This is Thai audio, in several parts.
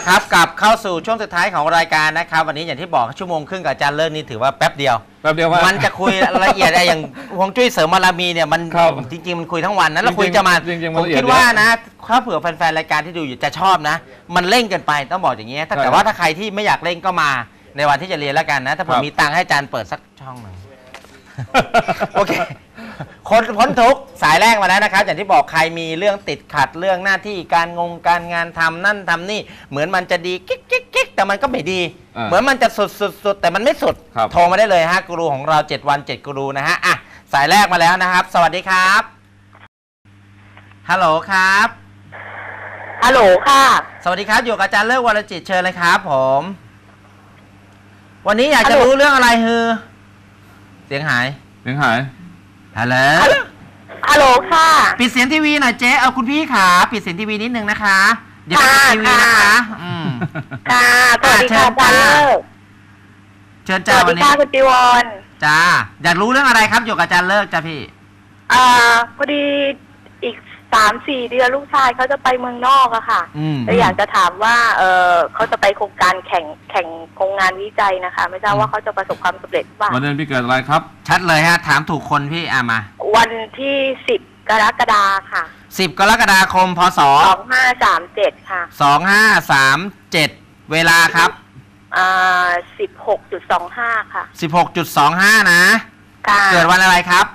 ละครับกลับเข้าสู่ช่วงสุดท้ายของรายการนะครับ วันนี้อย่างที่บอกชั่วโมงครึ่งกับอาจารย์เลิศนี่ถือว่าแป๊บเดียว แป๊บเดียวว่า มันจะคุยละเอียดอะไรอย่างฮวงจุ้ยเสริมบารมีเนี่ยมันครับจริง ๆ มันคุยทั้งวันนะแล้วคุยจริงๆจะมาจริงๆมัผนมละเอียดคิดว่านะถ้าเผื่อแฟนๆรายการที่ดูอยู่จะชอบนะ มันเร่งเกินไปต้องบอกอย่างเงี้ยถ้าใช่แต่ว่าถ้าใครที่ไม่อยากเร่งก็มาในวันที่จะเรียนแล้วกันนะ ถ้าผมครับ มีตังค์ให้อาจารย์เปิดสักช่องหนึ่ง โอเค คนพ้นทุกข์สายแรกมาแล้วนะครับ อย่างที่บอกใครมีเรื่องติดขัดเรื่องหน้าที่การงงการงานทำนั่นทำนี่ เหมือนมันจะดีกิ๊กกิ๊กกิ๊กแต่มันก็ไม่ดี อ่าเหมือนมันจะสุดสุดสุดแต่มันไม่สุด ครับ โทรมาได้เลยฮะกูรูของเรา 7 วัน 7กูรูนะฮะอะสายแรกมาแล้วนะครับ สวัสดีครับฮัลโหลครับ ฮัลโหลค่ะ สวัสดีครับ อยู่กับอาจารย์เลิกวรจิตเชิญเลยครับผม วันนี้อยากจะฮัลโหล รู้เรื่องอะไรฮือ เสียงหายเสียงหาย ฮัลโหลฮัลโหลค่ะ ปิดเสียงทีวีหน่อยเจ๊เอาคุณพี่ขาปิดเสียงทีวีนิดนึงนะคะอย่าไปปิดค่ะทีวีนะคะค่ะอืมค่ะสวัสดีค่ะเชิอาญจารย์จ้าเลิกเชิญสจ้าวัสวันดีนี้ค่ะคุณจีวรจ้าอยากรู้เรื่องอะไรครับอยู่กับอาจารย์เลิกจ้าพี่อ่าพอดีอีก สามสี่เดือนลูกชายเขาจะไปเมืองนอกอะค่ะอืมแต่อยากจะถามว่า เออเขาจะไปโครงการแข่งแข่งโครงงานวิจัยนะคะ ไม่ทราบว่าเขาจะประสบความสำเร็จหรือเปล่าวันเดือนปีเกิดอะไรครับ ชัดเลยฮะ ถามถูกคนพี่อะมา วันที่สิบกรกฎาค่ะสิบกรกฎาคม พศ สองห้าสามเจ็ดค่ะสองห้าสามเจ็ดเวลาครับ อ่าสิบหกจุดสองห้าค่ะสิบหกจุดสองห้านะ ค่ะเกิดวันอะไรครับ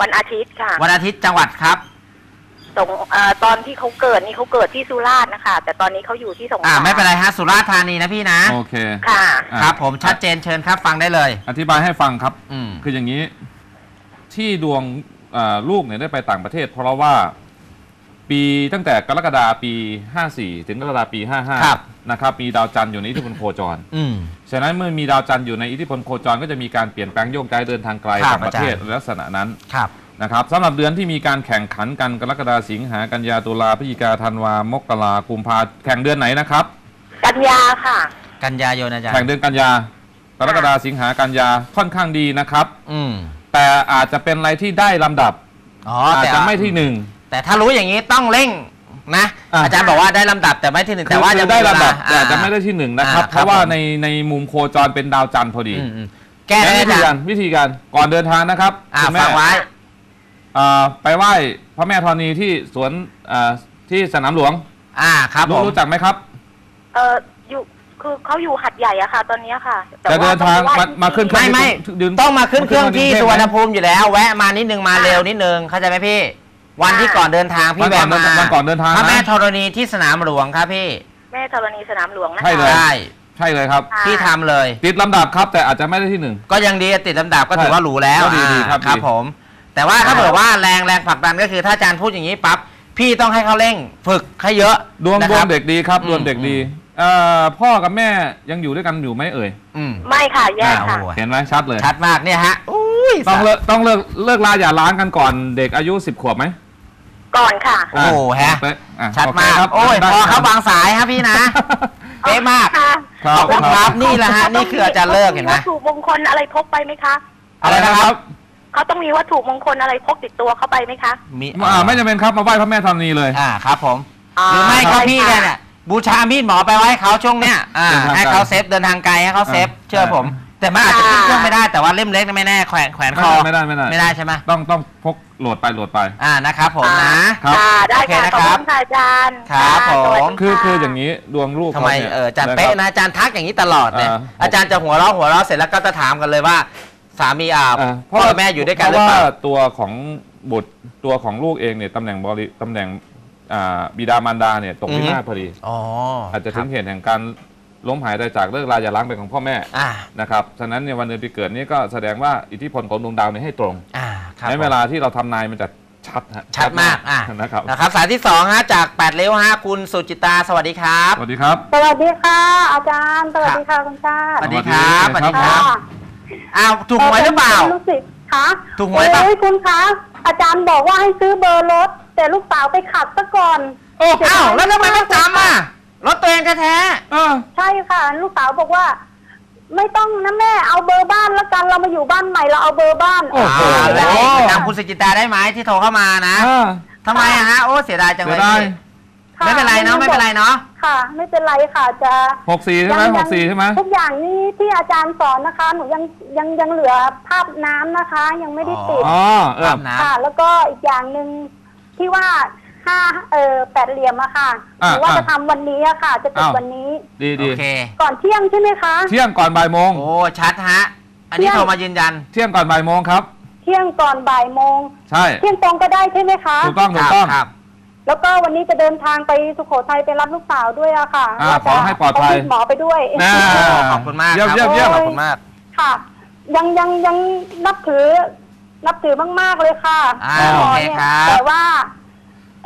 วันอาทิตย์ค่ะ วันอาทิตย์จังหวัดครับ สงเอ่อตอนที่เขาเกิดนี่เขาเกิดที่สุราษฎร์นะคะ แต่ตอนนี้เขาอยู่ที่สงขอ่าลาไม่เป็นไรฮะสุราษฎร์ธานีนะพี่นะ โอเคค่ะ อะครับผมชัดเจนเชิญครับฟังได้เลย อธิบายให้ฟังครับ อืม คืออย่างนี้ที่ดวงอ่าลูกเนี่ยได้ไปต่างประเทศ เพราะว่าปีตั้งแต่กรกฎาปี 54 ถึงกรกฎาปี ครับ 55 นะครับ มีดาวจันทร์อยู่ในอิทธิพลโคจร อืม ฉะนั้นเมื่อมีดาวจันทร์อยู่ในอิทธิพลโคจรก็จะมีการเปลี่ยนแปลงโยกย้ายเดินทางไกลครับต่างประเทศอาจารย์ ลักษณะนั้น ครับ นะครับสำหรับเดือนที่มีการแข่งขันกันกรกฎาสิงหากันยาตุลาพฤศจิกาธันวามกรากุมภาแข่งเดือนไหนนะครับ กันยาค่ะ กันยายนอาจารย์แข่งเดือนกันยากรกฎาสิงหากันยาค่อนข้างดีนะครับ อืมแต่อาจจะเป็นอะไรที่ได้ลำดับอ๋ออาจแต่จะไม่ที่หนึ่ง แต่ถ้ารู้อย่างนี้ต้องเร่งนะ อะ อาจารย์บอกว่าได้ลำดับแต่ไม่ที่หนึ่งคือแต่ว่าคือยังได้มีเวลำดับแต่อ่อาจจะไม่ได้ที่หนึ่งนะครับอ่าเพราะว่าครับผมในในมุมโคจรเป็นดาวจันทร์พอดีอืมอืมแก้งั้นได้วิอาธีจาการรย์วิธีการก่อนเดินทางนะครับอ่าคุณแม่ ฝากไว้เอ่อไปไหว้พระแม่ธรณีที่สวนเอ่อที่สนามหลวงอ่าครับผรู้มรู้จักไหมครับ เอออยู่คือเขาอยู่หัดใหญ่อะค่ะ ตอนนี้ค่ะจะเดินทางต้องปมามาขึ้นเครื่ไม่องไม่ดึงต้องมาขึ้นเครื่องที่มาขึ้นสุวรรณกรุงเทพไหมภูมิอยู่แล้ว แวะมานิดนึงมาเร็วนิดนึงเข้าใจไหมพี่ วันที่ก่อนเดินทางพี่วันแวะก่อนมาวันก่อนเดินทางพระแม่นะธรณีที่สนามหลวงครับพี่แม่ธรณีสนามหลวงนะคะใช่เลย ได้ใช่เลยครับ ค่ะพี่ทำเลย ติดลำดับครับแต่อาจจะไม่ได้ที่หนึ่ง ก็ยังดีติดลำดับก็ถือว่าหรูแล้วก็ดีดีอ่าครับครับดี ผม แต่ว่าถ้าเผื่อว่าแรงแรงผลักดันก็คือถ้าอาจารย์พูดอย่างนี้ปั๊บพี่ต้องให้เขาเร่งฝึกให้เยอะดวงนะดควรังบเด็กดีครับอืมดวงเด็กดีเอ่อพ่อกับแม่ยังอยู่ด้วยกันอยู่ไหมเอ่ย อืมไม่ค่ะแยกค่ะอ่าโอ้ยเห็นไหมชัดเลย ชัดมากเนี่ยฮะอุ้ยต้องเลิกต้องเลิกเลิกลาอย่าล้างกันก่อนเด็กอายุสิบขวบไหมก่อนค่ะโอ้โหฮะ อ่อะชัดโเคมากครับโอ้ย ได้พอคเขารับบางสายครับพี่นะ เป๊ะมาก ค่ะครับขอบคุณครับนี่แหละฮะเขาต้งนี่คืออาจารย์เลิกเห็นไหมวัตถุมงคลอะไรพกไปไหมคะ อะไรนะครับ เขาต้องมีวัตถุมงคลอะไรพกติดตัวเข้าไปไหมคะมีอ่าไม่จำเป็นครับมาไหว้พระแม่ธรณีเลย อ่าครับผมหรือไม่ก็ใช่พี่ค่ะเนี่ยเนี่ยบูชามีดหมอไปไว้ให้เขาช่วงเนี้ยอ่าเดินทางไกลให้เขาเซฟเดินทางไกลให้เขาเซฟอ่าเชื่อผม แต่มันอาจจะขึ้นเครื่องไม่ได้แต่ว่าเล่มเล็กไม่แน่แขวนแขวนคอไม่ได้ไม่ได้ไม่ได้ใช่ไหมต้องต้องพกโหลดไปโหลดไปอ่านะครับผมนะครับค่ะได้โอเคค่ะนะขอบครับคุณค่ะอาจารย์ครับะสวัสผมดีคือค่ะคืออย่างนี้ดวงลูกทำไมขนี่ยเอออาจารย์คบเป๊ะนะอาจารย์ทักอย่างนี้ตลอดเนี่ยอ่าอาจารย์จะหัวเราะหัวเราะเสร็จแล้วก็จะถามกันเลยว่า สามีอ่าอ่าพ่อกับแม่อยู่ด้วยกันหเพรือราะเปว่าล่าตัวของบุตรตัวของลูกเองเนี่ยตำแหน่งบริตำแหน่งอ่าบิดามารดาเนี่ยตกอือวิฮึนาศพอดี อ๋ออาจจะถึงเหตุแห่งการล้มหายตายจากเลิกลาอย่าล้างไปของพ่อแม่อ่านะครับฉะนั้นในยวันเดือนปีเกิดนี้ก็แสดงว่าอิทธิพลของดวงดาวเนี่ยให้ตรงอ่าครับในผมเวลาที่เราทำนายมันจะชัดฮะชัดมากอ่านะครับนะครับสายที่สองฮะจากแปดเลี้ยวฮะคุณสุจิตาสวัสดีครับ สวัสดีครับ สวัสดีค่ะ อาจารย์ สวัสดีค่ะคุณชาสติวัสดีครับสสวัวัสสดีดีคครัรับบ อ้าวถูกหวยหรือเปล่า ลูกศิษย์คะถูกหวยปะ โอ้ยคุณคะอาจารย์บอกว่าให้ซื้อเบอร์รถ แต่ลูกสาวไปขัดซะก่อนโอ้อ้าวแล้วทำไมต้องจำอะรถตัวเองแท้เออ ใช่ค่ะ ลูกสาวบอกว่า ไม่ต้องนะแม่เอาเบอร์บ้านแล้วกันเรามาอยู่บ้านใหม่เราเอาเบอร์บ้านๆโอ้โห อ่าแล้วจำคุณสุจิตาได้ไหมที่โทรเข้ามานะเออ ทำไมอะฮะโอ้เสียดายจังเลยเสียดาย พี่ไม่เป็นไรเนาะไม่เป็นไรเนาะ ค่ะ ไม่เป็นไรค่ะจะหกสี่ใช่ไหมหกสี่ใช่ไหม ทุกอย่างนี้ที่อาจารย์สอนนะคะ หนูยังยังยังเหลือภาพน้ำนะคะ ยังไม่ได้ติด อ๋อเออ ตามน้ค่ะ แล้วก็อีกอย่างหนึ่งที่ว่าห้าเออแปดเหลี่ยมอะค่ะหอ่ารือว่าอ่าจะทำวันนี้อะค่ะ จะติดอ้าว วันนี้ ดีำโอดีเค ก่อนเที่ยงใช่ไหมคะ เที่ยงก่อนบ่ายโมงโอ้ชัดฮะ อันนี้เที่ยง โทรมายืนยัน เที่ยงก่อนบ่ายโมงครับ เที่ยงก่อนบ่ายโมง ใช่เที่ยงตรงก็ได้ใช่ไหมคะ ถูกต้องคถูกรับต้องครับ แล้วก็วันนี้จะเดินทางไปสุโขทัยไปรับลูกสาวด้วยอะค่ะอ่าว่าจะขอให้ปลอดภัย ต้งมีหมอไปด้วย นะ ขอบคุณมากเยี่ยมครับเยี่ยมเยี่ยม ขอบคุณมาก ค่ะ ยังยังยังนับถือ นับถือมาก ๆ เลยค่ะอ่าหมโอเคนี่ยครับ แต่ว่า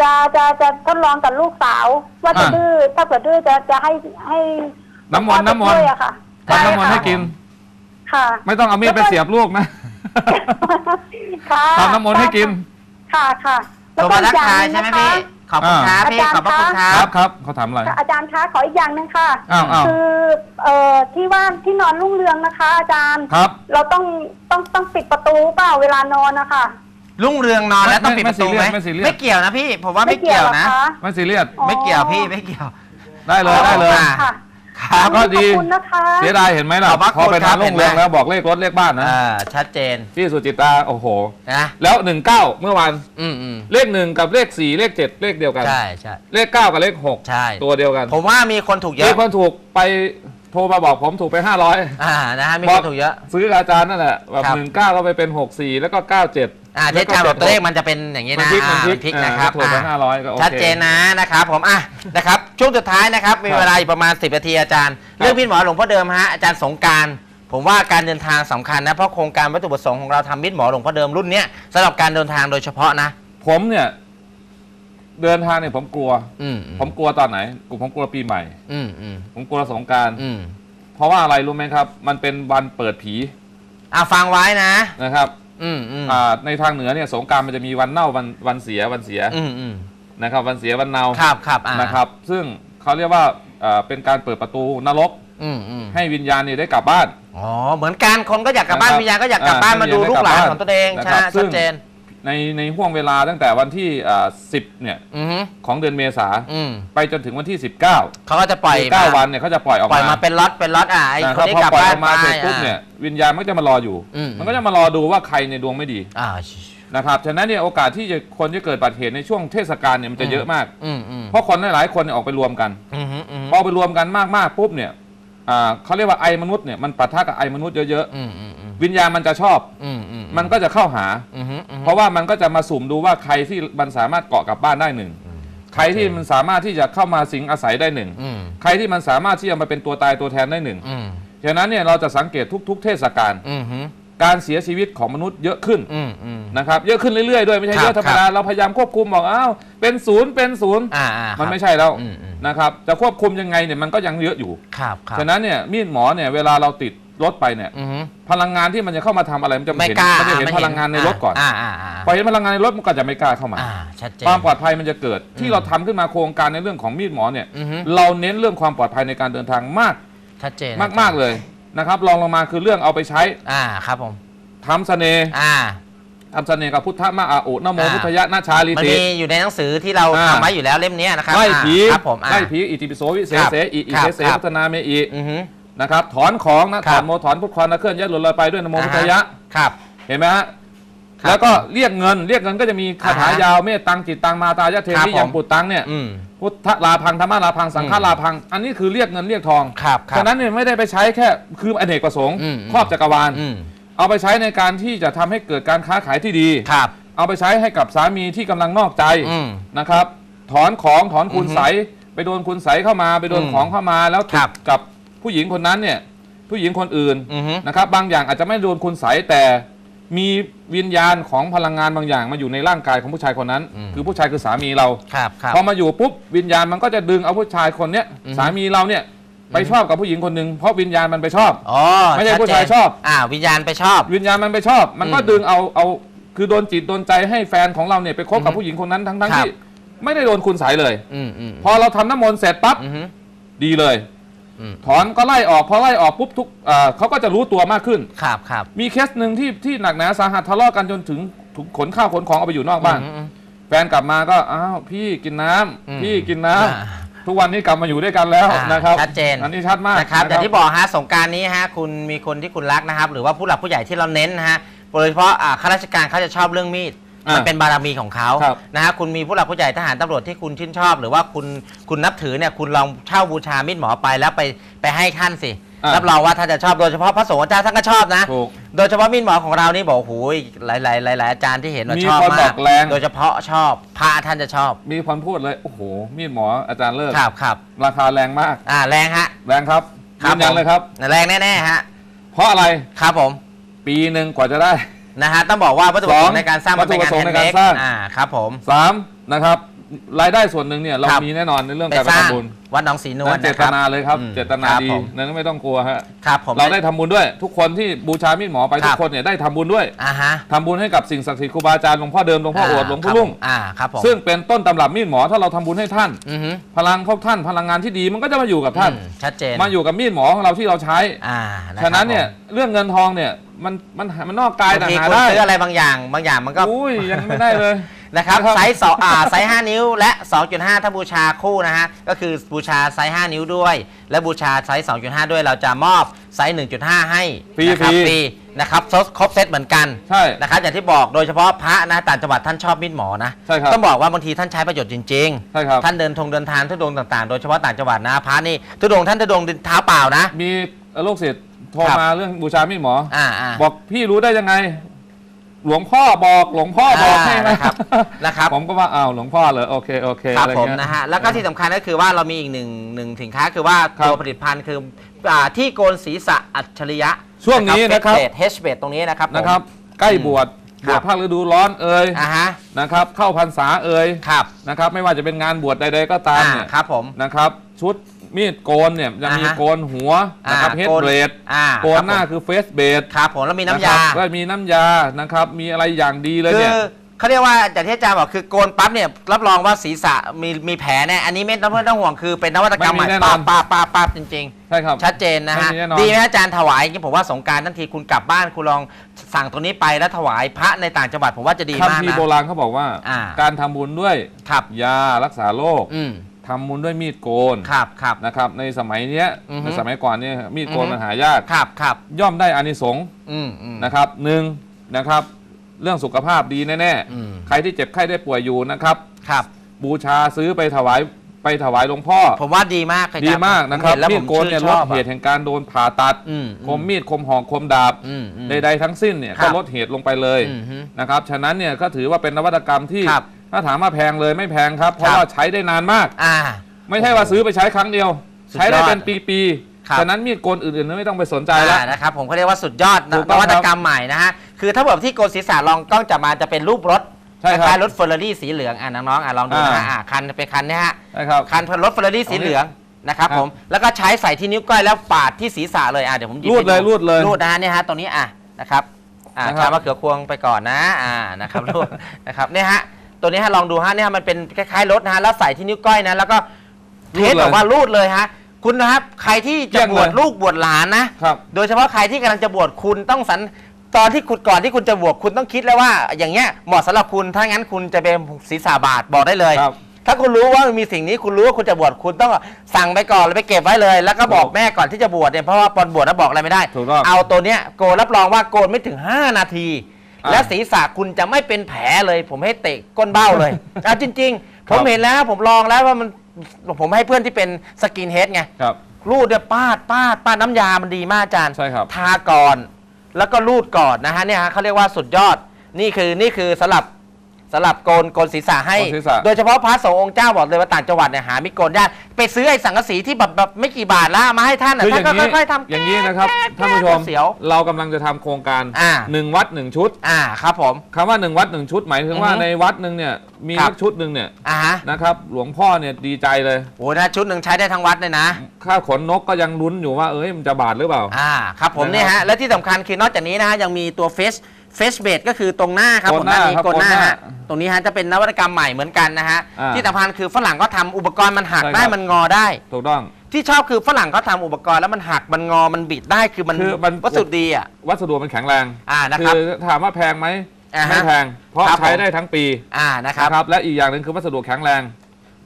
จะจะจะทดลองกับลูกสาว ว่าจะอ่า ดื้อถ้าเกิดดื้อจะจะให้ให้น้ำมนต์น้ำมนต์ช่วยอะค่ะทำน้ำมนต์ให้กิน ค่ะ ไม่ต้องเอามีดไปเสียบลูกนะ ค่ะทำน้ำมนต์ให้กิน ค่ะค่ะ โทรมาทักทายใช่ไหมพี่ ขอบคุณครับพี่ ขอบพระคุณคครัรับบครับเขาถามอะไร ค่ะอาจารย์คะขออีกอย่างหนึ่งค่ะ อ้าวอ้าว คือเอ่อที่ว่าที่นอนรุ่งเรืองนะคะ อาจารย์ ครับ เราต้องต้องต้องปิดประตูเปล่าเวลานอนนะคะรุ่งเรืองนอนแล้วต้องปิดไม่ประตูไหมไม่ซีเรียสไม่ซีเรียส ไม่เกี่ยวนะพี่ ผมว่าไม่เกี่ยวนะหรอคไม่ซีเรียสอ๋อไม่เกี่ยวพี่ ไม่เกี่ยว ได้เลยได้เลยอ่าค่ะ ครับก็ดี ขอบคุณนะคะ เสียดายเห็นไหมล่ะ ขอบพระพอไปคุณครัทาบนโรงเรืองเห็นไหมแล้วบอกเลขรถเลขบ้านนะ อ่าชัดเจนพี่สุจิตาโอ้โห นะแล้วหนึ่งเก้าเมื่อวานอืมอืมเลขหนึ่งกับเลขสี่เลขเจ็ดเลขเดียวกัน ใช่ใช่เลขเก้ากับเลขหกใช่ตัวเดียวกันผมว่ามีคนถูกเยมีอะ คนถูกไป โทรมาบอกผมถูกไปห้าร้อยอ่านะฮะมีบคอกนถูกเยอะซื้อกับอาจารย์นั่นแหละแบบครับหนึ่งเก้าก็ไปเป็นหกสี่แล้วก็เก้าเจ็ดอ่าที่อาจารย์บอกตัวเลขมันจะเป็นอย่างนี้มันนะพลิกมันอ่าพลิกพลิกนะครับถูกไปอ่าห้าร้อยก็โอเคชัดเจนนะนะครับผมอะนะครับช่วงสุดท้ายนะครับมีครับเวลาอีกประมาณ 10นาทีอาจารย์ เรื่องพี่หมอหลวงพ่อเดิมฮะอาจารย์สงกรารผมว่าการเดินทางสำคัญนะเพราะโครงการวัตถุประสงค์ของเราทำมิตรหมอหลวงพ่อเดิมรุ่นเนี้ยสำหรับการเดินทางโดยเฉพาะนะ ผมเนี่ย เดินทางเนี่ยผมกลัว อืมผมกลัวตอนไหนผมกลัวปีใหม่ อืมอืมผมกลัวสงกราร อืมเพราะว่าอะไรรู้ไหมครับ มันเป็นวันเปิดผีอะฟังไว้นะ นะครับอืมอืมอ่าในทางเหนือเนี่ยสงกรารมันจะมีวันเน่าวันวันเสียวันเสียอืมอืมนะครับ วันเสียวันเนาครับครับอ่านะครับ ซึ่งเขาเรียกว่าอ่าเป็นการเปิดประตูนรก อืมอืมให้วิญญาณเนี่ยได้กลับบ้าน อ๋อเหมือนกันคนก็อยากกลับบ้านนะครับวิญญาณก็อยากกลับบ้านอ่ามาดูให้ลูวิญญาณกหลานได้กลับบ้านของตัวเองนะใช่ครับซึ่ชังดเจน ในในห่วงเวลาตั้งแต่วันที่อ่าสิบเนี่ยอือฮึของเดือนเมษาอืมไปจนถึงวันที่ 19เขาก็จะปล่อยเก้ามาวันเนี่ยเขาจะปล่อยออกปล่อยมามาเป็นล็อตเป็นล็อตอะไอ้นะคคนรับที่พอกลับปล่อยบ้านออกมาไปเสร็จปุ๊บอ่าเนี่ยวิญญาณมันก็จะมารออยู่ อืม มันก็จะมารอดูว่าใครในดวงไม่ดีอ่านะครับฉะนั้นเนี่ยโอกาสที่จะคนจะเกิดอุบัติเหตุในช่วงเทศกาลเนี่ยมันจะเยอะมาก อืมอืมเพราะคนหลายๆคนเนี่ยออกไปรวมกันอืมอืมอืมพอไปรวมกันมากๆปุ๊บเนี่ยอ่าเขาเรียกว่าไอมนุษย์เนี่ยมันปะทะกับไอมนุษย์เยอะอืมอืมอืมๆ วิญญาณมันจะชอบ อืมอืมมันก็จะเข้าหา อืมอืมอืม เพราะว่ามันก็จะมาสุ่มดูว่าใครที่มันสามารถเกาะกลับบ้านได้หนึ่ง ใครที่มันสามารถที่จะเข้ามาสิงอาศัยได้หนึ่ง อืมใครที่มันสามารถที่จะมาเป็นตัวตายตัวแทนได้หนึ่งอืมฉะนั้นเนี่ยเราจะสังเกตทุก ๆ เทศกาล อืมอืมการเสียชีวิตของมนุษย์เยอะขึ้นอืมอืม นะครับ เยอะขึ้นเรื่อยๆด้วยไม่ใช่ครับเยอะธรรมดา เราพยายามควบคุมบอกอ้าวเป็นศูนย์เป็นศูนย์อ่าอ่ามัมันไม่ใช่แล้วอืมอืมนะครับ จะควบคุมยังไงเนี่ยมันก็ยังเยอะอยู่ ครับครับฉะนั้นเนี่ยมีดหมอเนี่ยเวลาเราติด รถไปเนี่ย อืมพลังงานที่มันจะเข้ามาทำอะไรมันจะไม่เห็นกล้ามันจะเห็นไม่พลังงานในรถก่อนอ่าอ่าอ่า พอเห็นพลังงานในรถมันก็จะไม่กล้าเข้ามา อ่าชัดเจน ความปลอดภัยมันจะเกิดที่เราทำขึ้นมาโครงการในเรื่องของมีดหมอเนี่ยอือฮึ เราเน้นเรื่องความปลอดภัยในการเดินทางมากชัดเจนมากๆเลยนะครับรองลงมาคือเรื่องเอาไปใช้อ่าครับผม ทำเสน่ห์อ่า ทำเสน่ห์กับพุทธมาอาโอนโมอ่า พุทธยะนาชาลิมันติ มีอยู่ในหนังสือที่เราอ่า ทำไว้อยู่แล้วเล่มเนี้ยนะครับไล่ผีอ่าครับผมอ่า ไล่ผีอิติปิโสวิเศษครับเสอิอิครับเสเสครับ พัฒนาเมอิ อือฮึ นะครับถอนของนะครัถบอนโมถอนพุทธคอนนะเคลื่อนย้ายหลุดลอยไปด้วยนโมพุทธยะ ครับ เห็นไหมฮะครับแล้วก็เรียกเงินเรียกเงินก็จะมีคาถาอ่าฮะยาวเมตตังจิตตังมาตายะเทครับนิยังผมปุตตังเนี่ยอืม พุทธลาพังธรรมลาพังสังฆอืม ลาพัง อันนี้คือเรียกเงินเรียกทองครับครับฉะนั้นเนี่ยไม่ได้ไปใช้แค่คืออเนกประสงค์อืม ครอบจักรวาล อืมเอาไปใช้ในการที่จะทำให้เกิดการค้าขายที่ดี ครับเอาไปใช้ให้กับสามีที่กำลังนอกใจอืม นะครับ ถอนของถอนคุณอือฮึใสยไปโดนคุณใสยเข้ามา ไปโดนอืมของเข้ามาแล้วติครัดบกับ ผู้หญิงคนนั้นเนี่ยผู้หญิงคนอื่นอือฮึ นะครับบางอย่างอาจจะไม่โดนคุณใสยแต่มีวิญญาณของพลังงานบางอย่างมาอยู่ในร่างกายของผู้ชายคนนั้น อืม คือผู้ชายคือสามีเรา ครับครับ พอมาอยู่ปุ๊บวิญญาณมันก็จะดึงเอาผู้ชายคนเนี้ยอือฮึ สามีเราเนี่ยไปชอบกับผู้หญิงคนหนึ่งเพราะวิญญาณมันไปชอบ อ๋อไม่ใช่ชัดผู้เจนชายชอบ อ่าวิญญาณไปชอบ วิญญาณมันไปชอบ มันก็อืมดึงเอาเอาคือโดนจิตโดนใจให้แฟนของเราเนี่ยไปคบกับอือฮึผู้หญิงคนนั้นทั้งทั้งครับ ที่ไม่ได้โดนคุณใสยเลย อืมอืมพอเราทำน้ำมนต์เสร็จปั๊บอือฮึดีเลย อืมถอนก็ไล่ออกพอไล่ออกปุ๊บทุกเอ่อเขาก็จะรู้ตัวมากขึ้น ครับครับมีเคสหนึ่งที่ที่หนักหนาสาหัสทะเลาะกันจนถึงถูกขนข้าวขนของเอาไปอยู่นอกบ้าน อืมอืม แฟนกลับมาก็อ้าวพี่กินน้ำอืมพี่กินน้ำอ่าทุกวันนี้กลับมาอยู่ด้วยกันแล้วอ่านะครับชัดเจน อันนี้ชัดมากนะครับอย่างที่บอกฮะสงกรารนี้ฮะคุณมีคนที่คุณรักนะครับ หรือว่าผู้หลักผู้ใหญ่ที่เราเน้นนะฮะโดยเฉพาะอ่าข้าราชการเขาจะชอบเรื่องมีด อ่ามัมันเป็นบารมีของเขาครับนะฮะคุณมีผู้หลักผู้ใหญ่ทหารตำรวจที่คุณชื่นชอบ หรือว่าคุณคุณนับถือเนี่ยคุณลองเช่าบูชามีดหมอไปแล้วไปไปให้ท่านสิอ่ารับรองว่าท่านจะชอบโดยเฉพาะพระสงฆ์อาจารย์ท่านก็ชอบนะ ถูกโดยเฉพาะมีดหมอของเรานี่บอกโอ้โหหลายหลายหลายหลายอาจารย์ที่เห็นว่ามีชอบคนบมาอกกแรง โดยเฉพาะชอบพระท่านจะชอบมีคนพูดเลย โอ้โห มีดหมออาจารย์เลิศครับครับราคาแรงมาก อ่าแรงฮะ แรงครับครัยืบนยันเลยครับ แรงแน่ๆฮะเพราะอะไรครับผม ปีหนึ่งกว่าจะได้ นะฮะต้องบอกว่าวัตถุประสงสอค์งในการสร้างมันเป็นงานวัตถุแฮประสงค์นด์ในเมการดสร้างอ่าครับผมสามนะครับรายได้ส่วนหนึ่งเนี่ยเราครับมีแน่นอนในเรื่องไปการไปสร้างทำบุญ วัดหนองศรีนวลนั่นเจนะคตรับ นาเลยครับ อืมเจตนาครับดีผม นั้นไม่ต้องกลัวฮะครับผม เราได้ทำบุญด้วย ทุกคนที่บูชามีดหมอไปครัทุบกคนเนี่ยได้ทำบุญด้วยอ่าฮะทำบุญให้กับสิ่งศักดิ์สิทธิ์ครูบาอาจารย์หลวงพ่อเดิมหลวงพ่อโอดหลวงพ่อลุงอ่าครับผมซึ่งเป็นต้นตำรับมีดหมอถ้าเราทำบุญให้ท่าน อือฮึพลังของท่านพลังงานที่ดีมันก็จะมาอยู่กับท่าน อืมชัดเจนมาอยู่กับมีดหมอของเราที่เราใช้ อ่าฉะนั้นเนี่ยครับเรื่องเงินทองเนี่ยมันมันมันนอกผกายมแต่บางทีหาคุณได้ซื้ออะไรบางอย่าง บางอย่างมันก็ อุ้ยยังไม่ได้เลย นะครับนะครับไซส์สองอ่าไซส์5นิ้วและ 2.5 ถ้าบูชาคู่นะฮะก็คือบูชาไซส์5นิ้วด้วย และบูชาไซส์2.5 ด้วยเราจะมอบไซส์1.5 ให้ฟรีนะครับฟรี ฟรีนะครับครบครบเซตเหมือนกัน ใช่ นะครับอย่างที่บอกโดยเฉพาะพระนะต่างจังหวัดท่านชอบมีดหมอนะใช่ครับต้องบอกว่าบางทีท่านใช้ประโยชน์จริงๆใช่ครับ ท่านเดินทงเดินทางทุดงค์ต่างๆ โดยเฉพาะต่างจังหวัดนะพระนี่ทุดงค์ท่านทุดงค์เท้าเปล่านะ มีลูกศิษย์โทรครับ มาเรื่องบูชามีดหมอ อ่าอ่าบอกพี่รู้ได้ยังไง หลวงพ่อบอกหลวงพ่อบอกให้อ่านะครับนะครับ ผมก็ว่าอ้าวหลวงพ่อเหรอโอเคโอเคครับอะไรผมเงี้ยนะฮะแล้วก็ที่สำคัญก็คือว่าเรามีอีกหนึ่งหนึ่งสินค้าคือว่าครับตัวผลิตภัณฑ์คืออ่าที่โกนศีรษะอัจฉริยะ ช่วงนี้นะครับเฮชเบตตรงนี้นะครับผมนะครับ ใกล้บวชครับบวชภาคฤดูร้อนเอ่ยอ่าฮะนะครับ เข้าพรรษาเอ่ยครับนะครับ ไม่ว่าจะเป็นงานบวชใดๆก็ตามอ่าเนี่ยครับผมนะครับ ชุด มีดโกนเนี่ยจะมีอ่าฮะโกนหัวนะครับอ่าเฮดโกนเบรดอ่าโกนหน้าครับผม คือเฟสเบดครับผมแล้วมีน้ำยา ก็มีน้ำยานะครับ มีอะไรอย่างดีเลยคืเนี่ยอเขาเรียกว่าอย่างที่อาจารย์บอกคือโกนปั๊บเนี่ยรับรองว่าศีรษะมีมีแผลแน่อันนี้ไม่ต้องไม่ต้องห่วงคือเป็นนวัตกรรมใหม่ไม่มีแน่นอปั๊นบปั๊บปั๊บปั๊บจริงๆใช่ครับชัดเจนนะฮะไม่มีแน่นอน ดีไหมอาจารย์ถวายอย่างนี้ผมว่าสงกรารทันทีคุณกลับบ้านคุณลองสั่งตัวนี้ไปแล้วถวายพระในต่างจังหวัดผมว่าจะดีคัมมากภีร์นะ โบราณเขาบอกว่า อ่า การทำบุญด้วยครับยารักษาโรคอืม ทำบุญด้วยมีดโกนครับครับ นะครับ ในสมัยเนี้ยอือฮึในสมัยก่อนเนี่ยมีดโกนอือฮึ มันหายาก ครับครับย่อมได้อานิสงส์อืมอืม นะครับหนึ่งนะครับ เรื่องสุขภาพดีแน่อืม ๆ ใครที่เจ็บไข้ได้ป่วยอยู่นะครับ ครับ บูชาซื้อไปถวายไปถวายหลวงพ่อ ผมว่าดีมากเลยดีมากนะครับเห็แล้วมีผดมโกนชื่เนี่ยนลชดอบเหตุแห่งการโดนผ่าตัดอืม คมมีดคมหอกคมดาบ อืมอืม ใดๆทั้งสิ้นเนี่ยครัก็บลดเหตุลงไปเลยอืมฮึนะครับ ฉะนั้นเนี่ยก็ถือว่าเป็นนวัตกรรมที่ครับ ถ้าถามว่าแพงเลยไม่แพงครับ เพครัราะบว่าใช้ได้นานมาก อ่า ไม่ใช่ว่าซื้อไปใช้ครั้งเดียว สุดยอดใช้ได้เป็นปีครับ ๆฉะนั้นมีดโกนอื่นๆไม่ต้องไปสนใจละอ่านะครับผมเขาเรียกว่าสุดยอดนถูกต้องนวัตกรรมใหม่นะฮะ คือถ้าแบบที่โกนศีรษะลองกล้องจับมาจะเป็นรูปรถใช่ครับคล้ายๆรถเฟอร์รารี่สีเหลืองอ่าน้องๆอ่าลองดูนะฮะอ่าอ่าคันเป็นคันเนี้ฮะ นะครับ คันรถเฟอร์รารี่สีเหลืองนะครับครับผมแล้วก็ใช้ใส่ที่นิ้วก้อยแล้วปาดที่ศีรษะเลยอะเดี๋ยวผมหยิบรูดเลยให้รูดเลยรูดนะฮะเนี่ยฮะตรงนี้อะนะครับอ่านะครับชามะเขือควงไปก่อนนะอ่านะครับรูด นะครับเนี่ยฮะ ตัวนี้ฮะลองดูฮะเนี่ยมันเป็นคล้ายๆรถนะฮะแล้วใส่ที่นิ้วก้อยนะแล้วก็เทสแบบว่ารูดเลยฮะคุณนะครับใครที่จะบวชลูกบวชหลานนะครับ โดยเฉพาะใครที่กำลังจะบวชคุณต้องสันตอนที่คุณก่อนที่คุณจะบวชคุณต้องคิดแล้วว่า อย่างเงี้ยเหมาะสำหรับคุณถ้างั้นคุณจะเป็นศีรษะบาทบอกได้เลยครับ ถ้าคุณรู้ว่ามันมีสิ่งนี้คุณรู้ว่าคุณจะบวชคุณต้องสั่งไปก่อนแล้วไปเก็บไว้เลย แล้วก็บอกถูกแม่ก่อนที่จะบวชเนี่ยเพราะว่าตอนบวชแล้วบอกอะไรไม่ได้ ถูกต้อง เอาตัวเนี้ยโกนรับรองว่าโกนไม่ถึง 5 นาที อะและศีรษะคุณจะไม่เป็นแผลเลย ผมให้เตะก้นเบ้าเลยเอาจริง ๆ ผมเห็นแล้วผมลองแล้วว่ามันผมให้เพื่อนที่เป็นสกินเฮดไง ครับ รูดเนี่ยปาดปาดปาดน้ำยามันดีมากอาจารย์ใช่ครับทาก่อน แล้วก็รูดก่อนนะฮะเนี่ยฮะเขาเรียกว่าสุดยอดนี่คือนี่คือสลับ สลับโกนโกนศีรษะให้ โกนศีรษะ โดยเฉพาะพระสงฆ์องค์เจ้าบอกเลยว่าต่างจังหวัดเนี่ยหาไม่โกนยากไปซื้อไอ้สังกะสีที่แบบแบบไม่กี่บาทละมาให้ท่านน่ะคืออท่านย่างก็นี้ค่อยๆทำอย่างนี้นะครับแก้ท่านผู้ชมเสียว เรากำลังจะทำโครงการอ่า หนึ่งวัดหนึ่งชุดอ่าครับผม คำว่าหนึ่งวัดหนึ่งชุดหมายถึงว่าอือฮึในวัดหนึ่งเนี่ยมีครับ สักชุดหนึ่งเนี่ยอ่าฮะนะครับหลวงพ่อเนี่ยดีใจเลย โอ้นะชุดหนึ่งใช้ได้ทั้งวัดเลยนะ ค่าขนนกก็ยังลุ้นอยู่ว่าเอ้ยมันจะบาทหรือเปล่า อ่าครับผมนะครับเนี่ยฮะและที่สำคัญคือนอกจากนี้นะฮะยังมีตัวเฟส เฟสเบดก็คือตรงหน้าครับโกผนมหน้าด้านนี้ครับโกนหน้าโกนหน้าฮะตรงนี้ฮะจะเป็นนวัตกรรมใหม่เหมือนกันนะฮะอ่าที่สำคัญคือฝรั่งก็ทำอุปกรณ์มันหักใช่ได้ครับมันงอได้ถูกต้องที่ชอบคือฝรั่งเขาทำอุปกรณ์แล้วมันหักมันงอมันบิดได้คือมันคือมันวัสดุดีอะวัสดุมันแข็งแรงอ่านะครับคือถามว่าแพงไหมอ่าฮะไม่แพงเพราะครับใช้ผมได้ทั้งปีอ่านะครับนะครับและอีกอย่างหนึ่งคือวัสดุแข็งแรง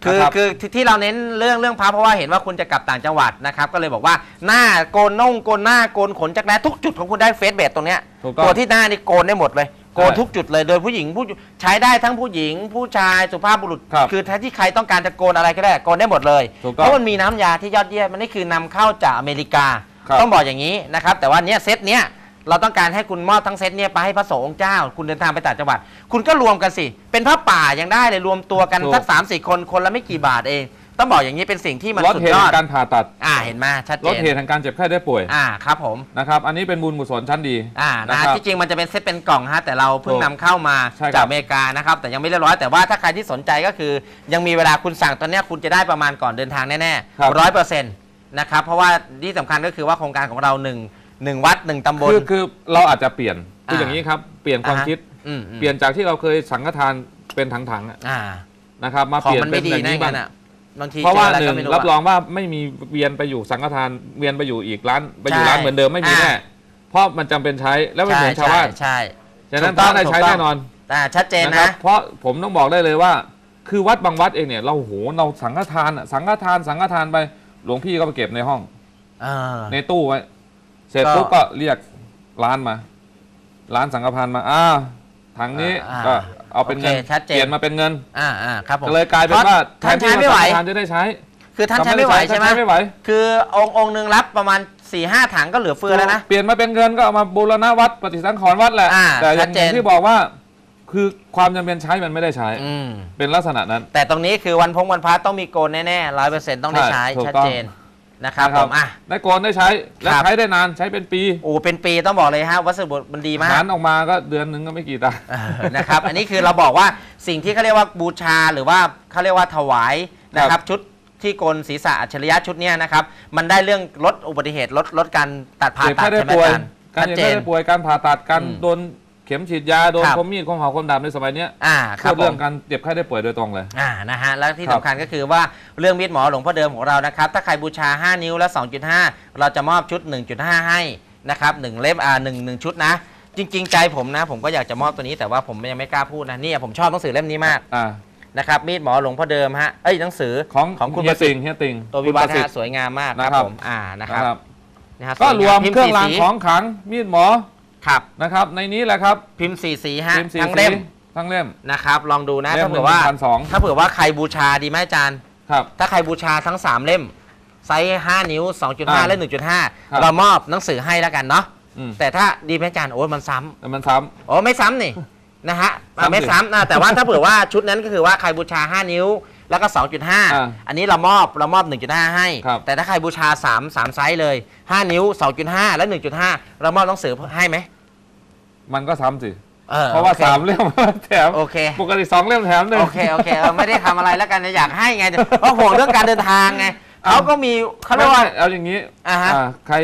คือนะครับ คือที่ที่เราเน้นเรื่องเรื่องพระเพราะว่าเห็นว่าคุณจะกลับต่างจังหวัดนะครับก็เลยบอกว่าหน้าโกนน่องโกนหน้าโกนขนจักรแร้ทุกจุดของคุณได้เฟสเบดตรงเนี้ยถูกต้องตัวที่หน้านี่โกนได้หมดเลยโกนใช่ทุกจุดเลยโดยผู้หญิงผู้ใช้ได้ทั้งผู้หญิง ผู้ชายสุภาพบุรุษครับอถ้าที่ใครต้องการจะโกนอะไรก็ได้โกนได้หมดเลยถูกต้องเพราะมันมีน้ำยาที่ยอดเยี่ยมมันนี่คือนำเข้าจากอเมริกา ครับ ต้องบอกอย่างนี้นะครับแต่ว่าเนี้ยเซตเนี้ย เราต้องการให้คุณมอบทั้งเซตเนี่ยไปให้พระสงฆ์องค์เจ้า คุณเดินทางไปต่างจังหวัด คุณก็รวมกันสิ เป็นพระป่ายังได้เลยรวมตัวกันถูก สักสามสี่คนคนละไม่กี่บาทเอง ต้องบอกอย่างนี้เป็นสิ่งที่มันลดสุดเหตุยอแห่ดงการผ่าตัดอ่าเห็นไหมชัดเจลดนเหตุแห่งการเจ็บไข้ได้ป่วยอ่าครับผม นะครับ อันนี้เป็นบุญกุศลชั้นดีอ่านะนะครับ ที่จริงมันจะเป็นเซตเป็นกล่องฮะแต่เราเพิ่งถูกนำเข้ามาใช่ครับจากอเมริกานะครับ แต่ยังไม่เรียบร้อยแต่ว่าถ้าใครที่สนใจก็คือ ยังมีเวลาคุณสั่งตอนเนี้ยคุณจะได้ประมาณก่อนเดินทางแน่ครับ ๆร้อยเปอร์เซ็นต์นะครับเพราะว่าที่สำคัญก็คือว่าโครงการของเราหนึ่ง หนึ่งวัดหนึ่งตำบล คือคือเราอาจจะเปลี่ยนคืออ่าอย่างนี้ครับเปลี่ยนความอ่าฮะคิด อืมอืมเปลี่ยนจากที่เราเคยสังฆทานเป็นถังๆอะอ่านะครับ มาของเปลี่ยนมันเป็ไม่นดีอย่างนะนี้อย่างบ้างนั้นอะบางทีเพราะว่าจออะไรหนึ่ก็งไม่รู้รับรอะ องว่าไม่มีเวียนไปอยู่สังฆทานเวียนไปอยู่อีกร้านไปอยู่ใช่ร้านเหมือนเดิมไม่มีอ่า แน่เพราะมันจำเป็นใช้แล้วไม่เหมือนชาวใช่บ้านใช่ ฉะนั้นถูกต้องถ้าได้ใช้ถูกต้อง แน่นอน อ่าชัดเจนนะครันะ บเพราะผมต้องบอกได้เลยว่า คือวัดบางวัดเองเนี่ยเราโหเราสังฆทานอะสังฆทานสังฆทานไปหลวงพี่ก็ไปเก็บในห้อง เออ ในตู้ไว้เส ร็จก็ปุ๊บก็เรียกร้านมา ร้านสังฆพันธ์มาอ้าวถังนี้อ่าก็เอาเป็นเงินโอเคชัดเจน เปลี่ยนมาเป็นเงินอ่าอ่าครับผมก็เลยกลายเป็นว่าพระท่านใช้ไม่ไหวแทนที่ว่าสังฆทานจะได้ใช้คือท่านใช้ไม่ไหวใช่ไหมใช้ไม่ไหวคือองค์องค์หนึ่งรับประมาณ4ี่ห้าถังก็เหลือเฟือแล้วนะ เปลี่ยนมาเป็นเงินก็เอามาบูรณะวัดปฏิสังขรณ์วัดแหละอ่าแต่อชัย่าดงเจน ที่บอกว่า คือความจำเป็นใช้มันไม่ได้ใช้ อืม เป็นลักษณะนั้น แต่ตรงนี้คือวันพงวันพระต้องมีโกนแน่ๆร้อยเปอร์เซ็นต์ต้องได้ใช้ใช่ถูกชัดต้อง เจน นะครับผมอะ ได้โกนได้ใช้และครับ ใช้ได้นานใช้เป็นปีโอ้เป็นปีต้องบอกเลยฮะวัสดุมันดีมาก หารออกมาก็เดือนหนึงก็ไม่กี่ตังค์ เออนะครับ อันนี้คือเราบอกว่าสิ่งที่เขาเรียกว่าบูชาหรือว่าเขาเรียกว่าถวายนะคครัรับบชุดที่โกนศีรษะอัจฉริยะชุดเนี้ยนะครับ มันได้เรื่องลดอุบัติเหตุลดลดการตัดผ่าเจ็บตัไข้ดได้ใช่ไหมป่วยอาจารย์การชัดเจ็บเจไข้น ได้ป่วยการผ่าตัดการอืม โดน เข็มฉีดยา โดนครับคมมีดคมเหาคมดาบในสมัยเนี้ยอ่าคพูรับดผเรื่องมการเจ็บไข้ได้ป่วยโดยตรงเลย อ่านะฮะแล้วที่ครับสำคัญก็คือว่าเรื่องมีดหมอหลวงพ่อเดิมของเรานะครับ ถ้าใครบูชา 5 นิ้วและ 2.5 เราจะมอบชุด 1.5 ให้นะครับหนึ่งเล่มอ่าหนึ่งหนึ่งชุดนะ จริง ๆ ใจผมนะ ผมก็อยากจะมอบตัวนี้แต่ว่าผมยังไม่กล้าพูดนะเนี่ยผมชอบหนังสือเล่มนี้มากอ่านะครับมีดหมอหลวงพ่อเดิมฮะเอ้ยหนังสือของของคุณเฮีปยระสิติทงธิ์เฮียติงตัววิวัฒคุณประสิทน์ธิ์ สวยงามมากคนะรับครับผมอ่านะคนะรับครับ นะฮะก็สวยรวมพิพ์เครื่องรางสีสี ของขลังมีดหมอ ครับนะครับ ในนี้แหละครับ พิมพ์สีสีฮะพิมพ์สีทั้งเล่มทั้งเล่มนะครับ ลองดูนะ เล่ถ้ามเผื่อว่า พันสองถ้าเผื่อว่าใครบูชาดีไหมอาจารย์ ครับ ถ้าใครบูชาทั้ง 3 เล่ม ไซส์ 5 นิ้ว อ่า2.5 และ ครับ 1.5 เรามอบหนังสือให้แล้วกันเนาะอืมแต่ถ้าดีไหมอาจารย์โอ้ยมันซ้ำ แต่มันซ้โอ้ไม่ซ้ำนี่ นะฮะอะซ้ำดิไม่ซ้ำนะแต่ว่าถ้าเผื่อว่าชุดนั้นก็คือว่าใครบูชา 5 นิ้ว แล้วก็ อ่า2.5 อันนี้เรามอบเรามอบ 1.5 ให้ ครับ แต่ถ้าใครบูชา 3 3 ไซส์เลย 5 นิ้ว 2.5 และ 1.5 เรามอบหนังสือให้ไหมำมันก็ซ้ำสิออเพราะว่าโอคสามเล่ม แถมโอเค ปกติสองเล่มแถมหนึ่ง โอเค โอเคเออไม่ได้ทำอะไรแล้วกันอยากให้ไงเพราะห่วงเรื่องการเดินทางไงเขาก็มีเขาเรียกว่า ไม่ไม่เอาอย่างนี้อ่าฮะ อ่าใคร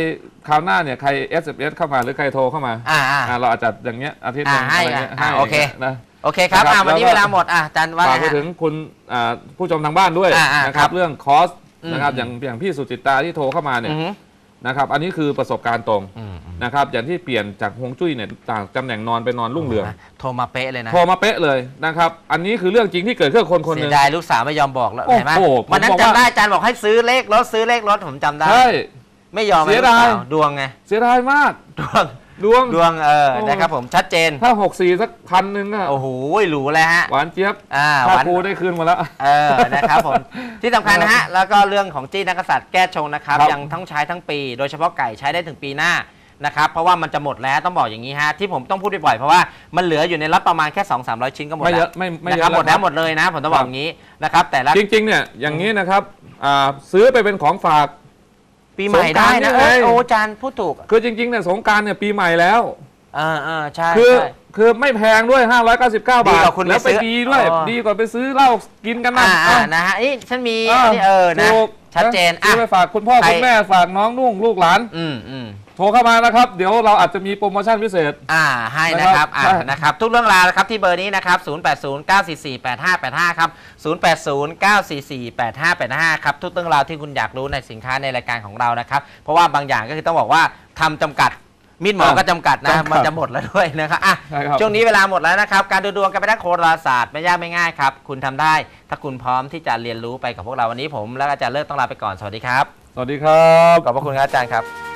คราวหน้าเนี่ยใคร S S เข้ามาหรือใครโทรเข้ามาอ่าอ่า อ่าเราอาจจะอย่างเงี้ยอาทิตย์หนึงอ่าให้อะไรเงี้ยอ่าให้โอเค นะ โอเคครับนะครับอ่าวันนี้แล้วก็เวลาหมดอะอาจารย์ว่าฝาไงกไปฮะถึงคุณอ่าผู้ชมทางบ้านด้วยอ่าอ่านะคครัรับบเรื่องคอสอืม นะครับอย่างอย่างพี่สุจิตาที่โทรเข้ามาเนี่ยอือฮึนะครับอันนี้คือประสบการณ์ตรงอืมอืมนะครับอย่างที่เปลี่ยนจากฮวงจุ้ยเนี่ยต่างตำแหน่งนอนไปนอนรุ่งเรือง โทรมาเป๊ะเลยนะ โทรมาเป๊ะเลยนะครับ อันนี้คือเรื่องจริงที่เกิดขึ้นกับคนคนหเสีนึ่ยงดายลูกสาวไม่ยอมบอกแล้วโอ้โหเห็นไหมผมวันนั้นบอกว่า จำได้อาจารย์บอกให้ซื้อเลขรถซื้อเลขรถผมจำได้ ใช่ ไม่ยอมให้เสียลูกดายสาวดวงไงเสียดายมาก ดวง ดวง ดวงเออโอ้ นะครับผมชัดเจน ถ้าหกสี่สักพันหนึ่งอะโอ้โหหรูเลยฮะ หวานเจี๊ยบอ่าถ้าวัน ครูได้คืนมาแล้ว เออ นะครับผม ที่สำคัญนะฮะ แล้วก็เรื่องของจี้นักกษัตริย์แก้ชงนะครับ ครับยังทั้งใช้ทั้งปี โดยเฉพาะไก่ใช้ได้ถึงปีหน้านะครับ เพราะว่ามันจะหมดแล้วต้องบอกอย่างนี้ฮะ ที่ผมต้องพูดบ่อยๆ เพราะว่ามันเหลืออยู่ในล็อตประมาณแค่ 2 3 0 0 ชิ้นก็หมดไม่แล้วเยอะไม่ไม่นะเยครับอะหมดแล้วคหมรับดเลยนะ ผมต้องบอกอย่างนี้นะครับ แต่ละ จริงๆเนี่ยอย่างนี้นะครับอ่าซื้อไปเป็นของฝาก ปีใหม่ได้นะสงกรานต์นี่เออไง โอ้อาจารย์พูดถูกคือจริงๆเนี่ยสงกรารเนี่ยปีใหม่แล้วเออเออใช่คือใช่ คือไม่แพงด้วย 599 บาดีทกว่าคุณแล้วไปไปซื้อดีด้วย อ๋อ ดีกว่าไปซื้อเหล้ากินกันนะอ่าอ่าอะนะฮะนี่ฉันมีอะอันนี้เออนะถูกชัดเจนซื้อะอไปฝากคุณพ่อ ใคร คุณแม่ฝากน้องนุ่งลูกหลาน อืมอืม โทรเข้ามานะครับ เดี๋ยวเราอาจจะมีโปรโมชั่นพิเศษ อ่าให้นะครับอ่าใช่นะครับ ทุกเรื่องราวนะครับที่เบอร์นี้นะครับ 0809448585 ครับ 0809448585 ครับ ทุกเรื่องราวที่คุณอยากรู้ในสินค้าในรายการของเรานะครับ เพราะว่าบางอย่างก็คือต้องบอกว่าทำจำกัด มีดหมอก็จำกัดนะ จำกัดมันจะหมดแล้วด้วยนะครับอะใช่ครับ ช่วงนี้เวลาหมดแล้วนะครับ การดูดวงกันไปด้านโหราศาสตร์ไม่ยากไม่ง่ายครับ คุณทำได้ ถ้าคุณพร้อมที่จะเรียนรู้ไปกับพวกเราวันนี้ผม และอาจารย์เลิศต้องลาไปก่อน สวัสดีครับ สวัสดีครับ ขอบพระคุณครับอาจารย์ครับ